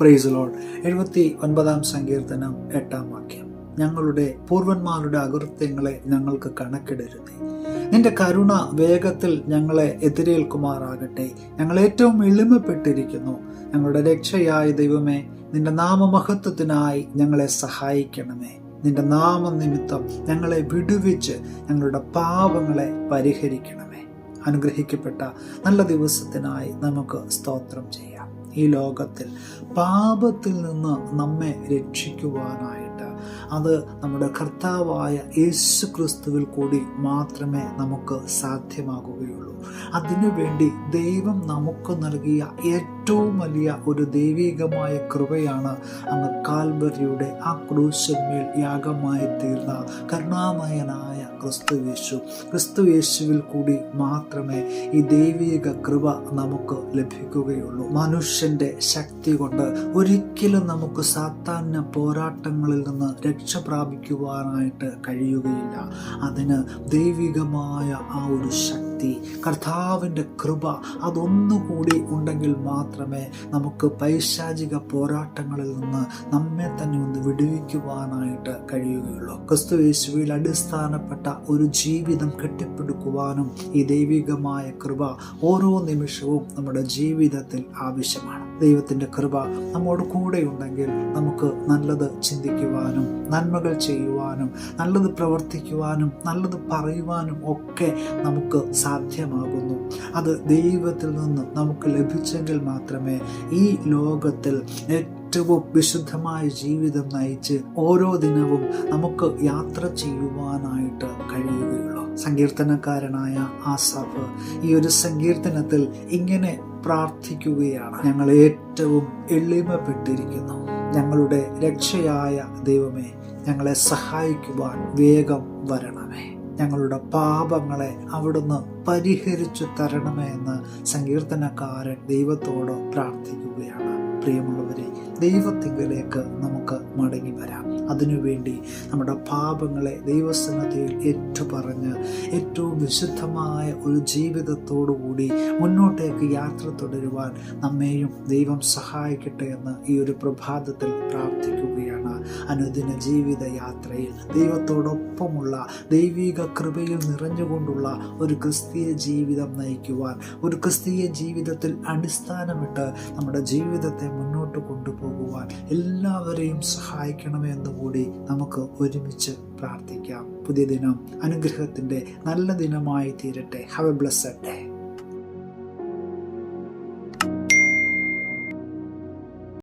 Price load എഴുപത്തി ഒൻപതാം സങ്കീർത്തനം എട്ടാം വാക്യം. ഞങ്ങളുടെ പൂർവന്മാരുടെ അകൃത്യങ്ങളെ ഞങ്ങൾക്ക് കണക്കിടരുതേ. നിന്റെ കരുണ വേഗത്തിൽ ഞങ്ങളെ എതിരേൽക്കുമാറാകട്ടെ. ഞങ്ങൾ ഏറ്റവും എളിമപ്പെട്ടിരിക്കുന്നു. ഞങ്ങളുടെ രക്ഷയായ ദൈവമേ നിന്റെ നാമമഹത്വത്തിനായി ഞങ്ങളെ സഹായിക്കണമേ. നിന്റെ നാമനിമിത്തം ഞങ്ങളെ വിടുവിച്ച് ഞങ്ങളുടെ പാപങ്ങളെ പരിഹരിക്കണമേ. അനുഗ്രഹിക്കപ്പെട്ട നല്ല ദിവസത്തിനായി നമുക്ക് സ്തോത്രം ചെയ്യാം. ഈ ലോകത്തിൽ പാപത്തിൽ നിന്ന് നമ്മെ രക്ഷിക്കുവാനായിട്ട്. അത് നമ്മുടെ കർത്താവായ യേശു ക്രിസ്തുവിൽ കൂടി മാത്രമേ നമുക്ക് സാധ്യമാകുകയുള്ളൂ. അതിനുവേണ്ടി ദൈവം നമുക്ക് നൽകിയ ഏറ്റവും വലിയ ഒരു ദൈവികമായ കൃപയാണ് അങ്ങ് കാൽവരിയുടെ ആ ക്രൂശന്മേൽ യാഗമായി തീർന്ന കരുണാമയനായ ക്രിസ്തു യേശുവിൽ കൂടി മാത്രമേ ഈ ദൈവിക കൃപ നമുക്ക് ലഭിക്കുകയുള്ളൂ. മനുഷ്യന്റെ ശക്തി കൊണ്ട് ഒരിക്കലും നമുക്ക് സാത്താന്യ പോരാട്ടങ്ങളിൽ നിന്ന് രക്ഷ പ്രാപിക്കുവാനായിട്ട് കഴിയുകയില്ല. അതിന് ദൈവികമായ ആ ഒരു ശക്തി കർത്താവിന്റെ കൃപ അതൊന്നുകൂടി ഉണ്ടെങ്കിൽ മാത്രമേ നമുക്ക് പൈശാചിക പോരാട്ടങ്ങളിൽ നിന്ന് നമ്മെ തന്നെ ഒന്ന് വിടുവിക്കുവാനായിട്ട് കഴിയുകയുള്ളൂ. ക്രിസ്തു യേശുവിൽ അടിസ്ഥാനപ്പെട്ട ഒരു ജീവിതം കെട്ടിപ്പടുക്കുവാനും ഈ ദൈവികമായ കൃപ ഓരോ നിമിഷവും നമ്മുടെ ജീവിതത്തിൽ ആവശ്യമാണ്. ദൈവത്തിന്റെ കൃപ നമ്മോട് കൂടെ ഉണ്ടെങ്കിൽ നമുക്ക് നല്ലത് ചിന്തിക്കുവാനും നന്മകൾ ചെയ്യുവാനും നല്ലത് പ്രവർത്തിക്കുവാനും നല്ലത് പറയുവാനും ഒക്കെ നമുക്ക് സാധ്യമാകുന്നു. അത് ദൈവത്തിൽ നിന്ന് നമുക്ക് ലഭിച്ചെങ്കിൽ മാത്രമേ ഈ ലോകത്തിൽ ഏറ്റവും വിശുദ്ധമായ ജീവിതം നയിച്ച് ഓരോ ദിനവും നമുക്ക് യാത്ര ചെയ്യുവാനായിട്ട് കഴിയുകയുള്ളൂ. സങ്കീർത്തനക്കാരനായ ആസാഫ് ഈ ഒരു സങ്കീർത്തനത്തിൽ ഇങ്ങനെ പ്രാർത്ഥിക്കുകയാണ്. ഞങ്ങൾ ഏറ്റവും എളിമപ്പെട്ടിരിക്കുന്നു. ഞങ്ങളുടെ രക്ഷയായ ദൈവമേ ഞങ്ങളെ സഹായിക്കുവാൻ വേഗം വരണമേ. ഞങ്ങളുടെ പാപങ്ങളെ അവിടുന്ന് പരിഹരിച്ചു തരണമേ എന്ന് സങ്കീർത്തനക്കാരൻ ദൈവത്തോട് പ്രാർത്ഥിക്കുകയാണ്. പ്രിയമുള്ളവരെ ദൈവത്തിങ്കലേക്ക് നമുക്ക് മടങ്ങി വരാം. അതിനുവേണ്ടി നമ്മുടെ പാപങ്ങളെ ദൈവസന്നദ്ധയിൽ ഏറ്റുപറഞ്ഞ് ഏറ്റവും വിശുദ്ധമായ ഒരു ജീവിതത്തോടുകൂടി മുന്നോട്ടേക്ക് യാത്ര തുടരുവാൻ നമ്മെയും ദൈവം സഹായിക്കട്ടെ എന്ന് ഈ ഒരു പ്രഭാതത്തിൽ പ്രാർത്ഥിക്കുകയാണ്. അനുദിന ജീവിത യാത്രയിൽ ദൈവത്തോടൊപ്പമുള്ള ദൈവിക കൃപയിൽ നിറഞ്ഞുകൊണ്ടുള്ള ഒരു ക്രിസ്തീയ ജീവിതം നയിക്കുവാൻ ഒരു ക്രിസ്തീയ ജീവിതത്തിൽ അടിസ്ഥാനമിട്ട് നമ്മുടെ ജീവിതത്തെ മുന്നോട്ട് കൊണ്ടുപോകുവാൻ എല്ലാവരെയും സഹായിക്കണമേ എന്നുകൂടി നമുക്ക് ഒരുമിച്ച് പ്രാർത്ഥിക്കാം. പുതിയ ദിനം അനുഗ്രഹത്തിന്റെ നല്ല ദിനമായി തീരട്ടെ. Have A blessed day